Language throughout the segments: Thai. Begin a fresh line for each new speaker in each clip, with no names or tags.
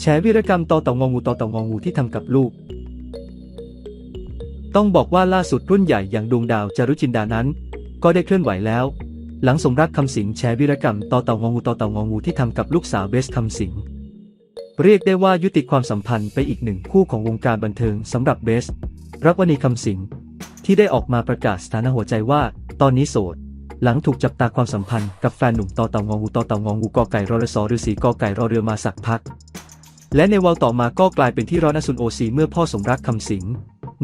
แฉวีรกรรมต่อเต่างองูต่อเต่างองูที่ทำกับลูก ต้องบอกว่าล่าสุดรุ่นใหญ่อย่างดวงดาวจารุจินดานั้น ก็ได้เคลื่อนไหวแล้ว หลังสมรักคำสิงแฉวีรกรรมต่อเต่างองูต่อเต่างองูที่ทำกับลูกสาวเบสคำสิงเรียกได้ว่ายุติความสัมพันธ์ไปอีกหนึ่งคู่ของวงการบันเทิงสำหรับเบส รักวณีคำสิงที่ได้ออกมาประกาศสถานะหัวใจว่า ตอนนี้โสด หลังถูกจับตาความสัมพันธ์กับแฟนหนุ่มต่อเต่างองูต่อเต่างองูกอไก่รอรสอฤาษีกอไก่รอเรือมาสักพัก และในวันต่อมาก็กลายเป็นที่ร้อนอสุนโอซีเมื่อพ่อสมรักคำสิง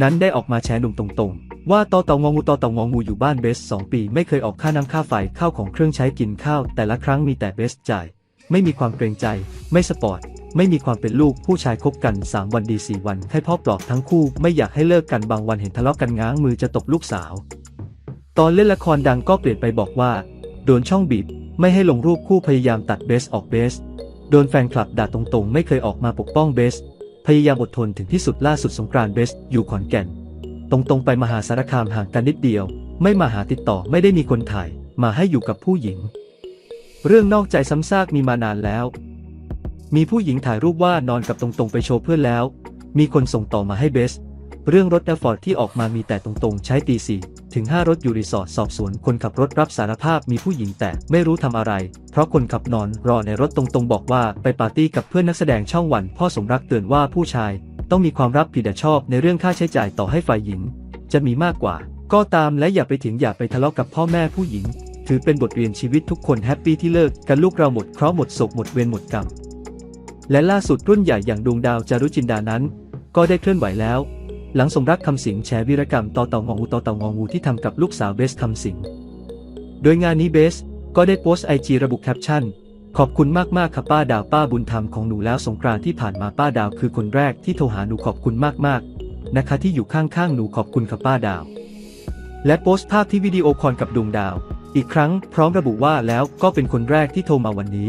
นั้นได้ออกมาแชร์หนุ่มตรงๆ ว่าตอเต่างองูตอเต่างองูอยู่บ้านเบสสองปี ไม่เคยออกค่าน้ำค่าไฟข้าวของเครื่องใช้กินข้าว แต่ละครั้งมีแต่เบสจ่าย ไม่มีความเกรงใจ ไม่สปอร์ตไม่มีความเป็นลูกผู้ชายคบกัน 3 วันดี 4 วัน ให้พ่อปลอบทั้งคู่ไม่อยากให้เลิกกันบางวันเห็นทะเลาะกันง้างมือจะตบลูกสาว ตอนเล่นละครดังก็เปลี่ยนไปบอกว่า โดนช่องบีบ ไม่ให้ลงรูปคู่พยายามตัดเบสออกเบส โดนแฟนคลับด่าตรงๆ ไม่เคยออกมาปกป้องเบส พยายามอดทนถึงที่สุดล่าสุดสงกรานต์เบสอยู่ขอนแก่น ตรงๆไปมหาสารคามห่างกันนิดเดียว ไม่มาหาติดต่อไม่ได้มีคนถ่าย มาให้อยู่กับผู้หญิง เรื่องนอกใจซ้ำซากมีมานานแล้ว มีผู้หญิงถ่ายรูปว่านอนกับตรงๆไปโชว์เพื่อนแล้ว มีคนส่งต่อมาให้เบส เรื่องรถแอฟฟอร์ดที่ออกมามีแต่ตรงๆ ใช้ตีสี่ถึง 5 รถอยู่รีสอร์ทสอบสวนคนขับรถรับสารภาพมีผู้หญิงแต่ไม่รู้ทำอะไร เพราะคนขับนอนรอในรถตรงๆ บอกว่าไปปาร์ตี้กับเพื่อนนักแสดงช่องวัน พ่อสมรักเตือนว่าผู้ชาย ต้องมีความรับผิดชอบในเรื่องค่าใช้จ่ายต่อให้ฝ่ายหญิง จะมีมากกว่า ก็ตามและอย่าไปถึงอย่าไปทะเลาะกับพ่อแม่ผู้หญิง ถือเป็นบทเรียนชีวิตทุกคนแฮปปี้ที่เลิกกันลูกเราหมดเคราะห์หมดโศกหมดเวรหมดกรรมและล่าสุดรุ่นใหญ่อย่างดวงดาวจารุจินดานั้น ก็ได้เคลื่อนไหวแล้ว หลังสมรักคำสิงแชร์วีรกรรมต่อเต่างองูต่อเต่างองูที่ทำกับลูกสาวเบสคำสิง โดยงานนี้เบสก็ได้โพสต์ไอจีระบุแคปชั่น ขอบคุณมากๆค่ะป้าดาวป้าบุญธรรมของหนูแล้วสงกรานต์ที่ผ่านมาป้าดาวคือคนแรกที่โทรหาหนูขอบคุณมากๆ นะคะที่อยู่ข้างๆหนูขอบคุณค่ะป้าดาว และโพสต์ภาพที่วิดีโอคอลกับดวงดาว อีกครั้งพร้อมระบุว่าแล้วก็เป็นคนแรกที่โทรมาวันนี้